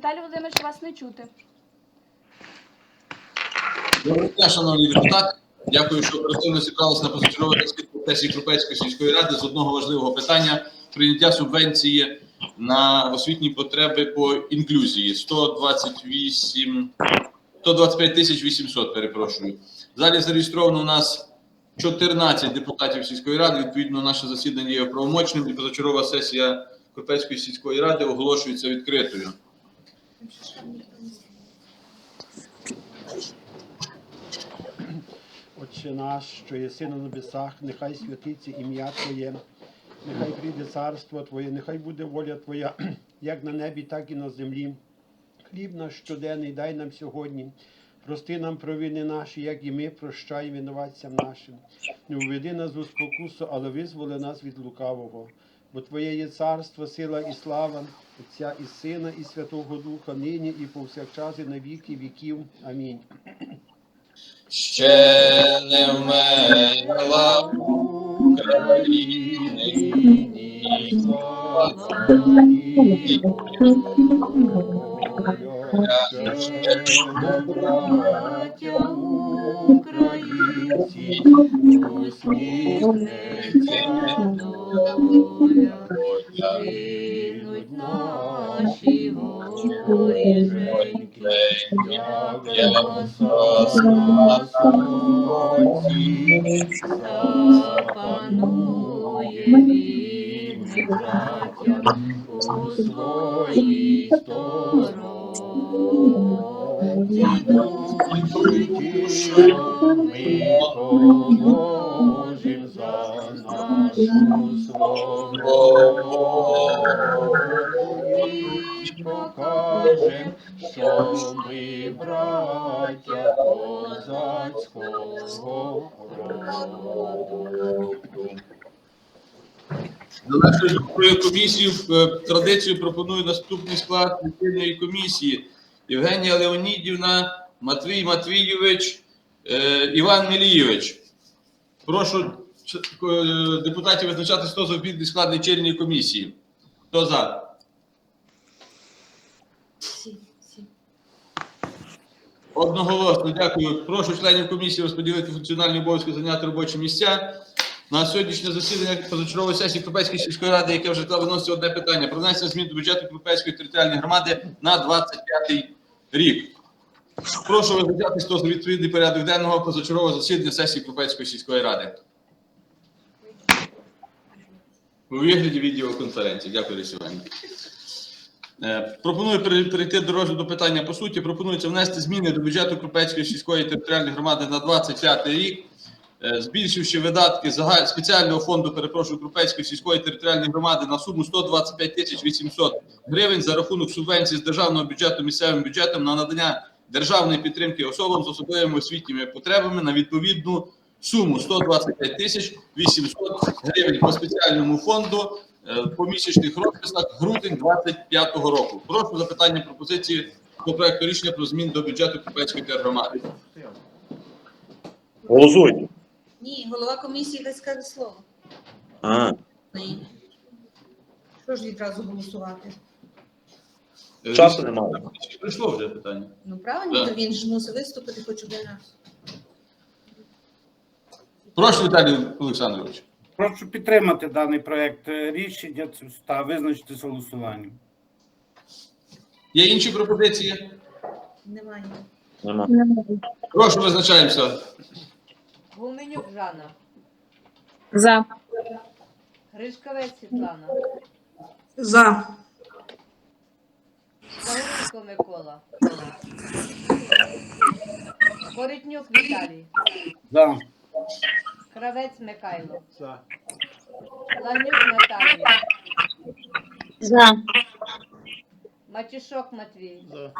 Віталій Володимирович, вас не чути. Доброго дня, шановні депутати. Дякую, що оперативно зібралися на позачерговій сесії Крупецької сільської ради з одного важливого питання прийняття субвенції на освітні потреби по інклюзії 128 125 тисяч 800, перепрошую. В залі зареєстровано у нас 14 депутатів сільської ради. Відповідно, наше засідання є правомочним і позачергова сесія Крупецької сільської ради оголошується відкритою. Отче наш, що єси на небесах, нехай святиться ім'я Твоє, нехай прийде царство Твоє, нехай буде воля Твоя, як на небі, так і на землі. Хліб наш щоденний дай нам сьогодні. Прости нам провини наші, як і ми прощаємо винуватцям нашим. Не уведи нас у спокусу, але визволи нас від лукавого. Бо Твоє є царство, сила і слава, Отця і Сина, і Святого Духа, нині і повсякчас, і на віки віків. Амінь. Ще не вмерла України, Браття українці, усміхнеться доля, Гинуть наші горіженьки, як роса на сонці, запанує вільне браття у своїй стороні. До нашої комісії в е, традицію пропоную наступний склад лічильної комісії. Євгенія Леонідівна, Матвій Матвійович, е, Іван Мілійович. Прошу е, депутатів визначати, хто за обідний склад лічильної комісії. Хто за? Одноголосно, дякую. Прошу членів комісії розподілити функціональні обов'язки, зайняти робочі місця. На сьогоднішнє засідання позачергової сесії Європейської сільської ради, яке вже виносить одне питання про внесення змін до бюджету Європейської територіальної громади на 25 рік. Прошу визначатись, хто відповідний порядок денного позачергового засідання сесії Європейської сільської ради. У вигляді відеоконференції. Дякую, Лесі Іванівна. Е, Пропоную перейти до розгляду питання по суті. Пропонується внести зміни до бюджету Крупецької сільської територіальної громади на 25 рік, збільшивши видатки загаль... спеціального фонду, перепрошую, Крупецької сільської територіальної громади на суму 125 тисяч 800 гривень за рахунок субвенцій з державного бюджету місцевим бюджетом на надання державної підтримки особам з особливими освітніми потребами на відповідну суму 125 тисяч 800 гривень по спеціальному фонду е, по місячних розписах грудень 25-го року. Прошу запитання пропозиції по проекту рішення про змін до бюджету Купецької тергромади. Голосуйте. Ні, голова комісії дасть скаже слово. А, Ні. Що ж відразу голосувати? Е, часу немає. Прийшло вже питання. Ну правильно, то він ж мусив виступити хоч один раз. Прошу, Віталій Олександрович. Прошу підтримати даний проект е, рішення та визначитися голосуванням. Є інші пропозиції? Немає. Нема. Прошу визначаємося. Гуменюк Жанна, За. Гришковець Світлана, За. Савуренко Микола, Коритнюк Віталій, За. Кравець Михайло, За. Ланюк Наталія, За. Матюшок Матвій, За.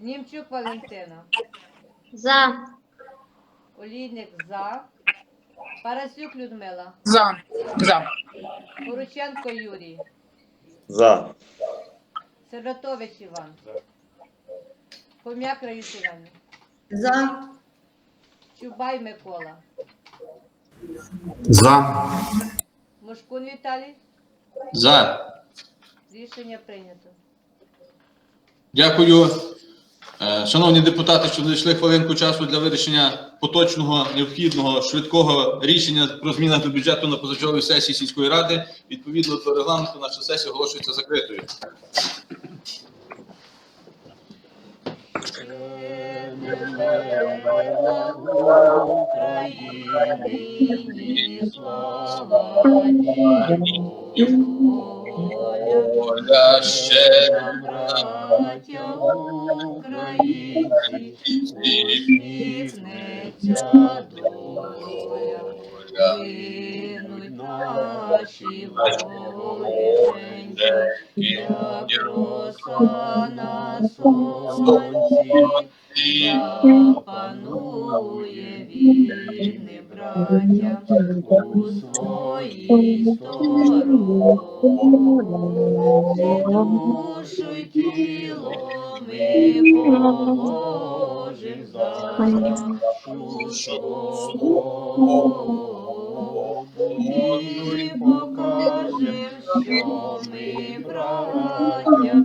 Німчук Валентина, За. Олійник за, Парасюк Людмила, За. За. Порученко Юрій, За. Севратович Іван, Хом'як Раїс Іван, За. Чубай Микола, За. Мошкун Віталій, За. рішення прийнято. Дякую. Е, Шановні депутати, що знайшли хвилинку часу для вирішення поточного, необхідного, швидкого рішення про зміни до бюджету на позачерговій сесії сільської ради. Відповідно до регламенту, наша сесія оголошується закритою. Оля ще браття українці, сонці, запанує вільне браття у своїй стороні. Душу й тіло ми положим за нашу і покажем, що ми браття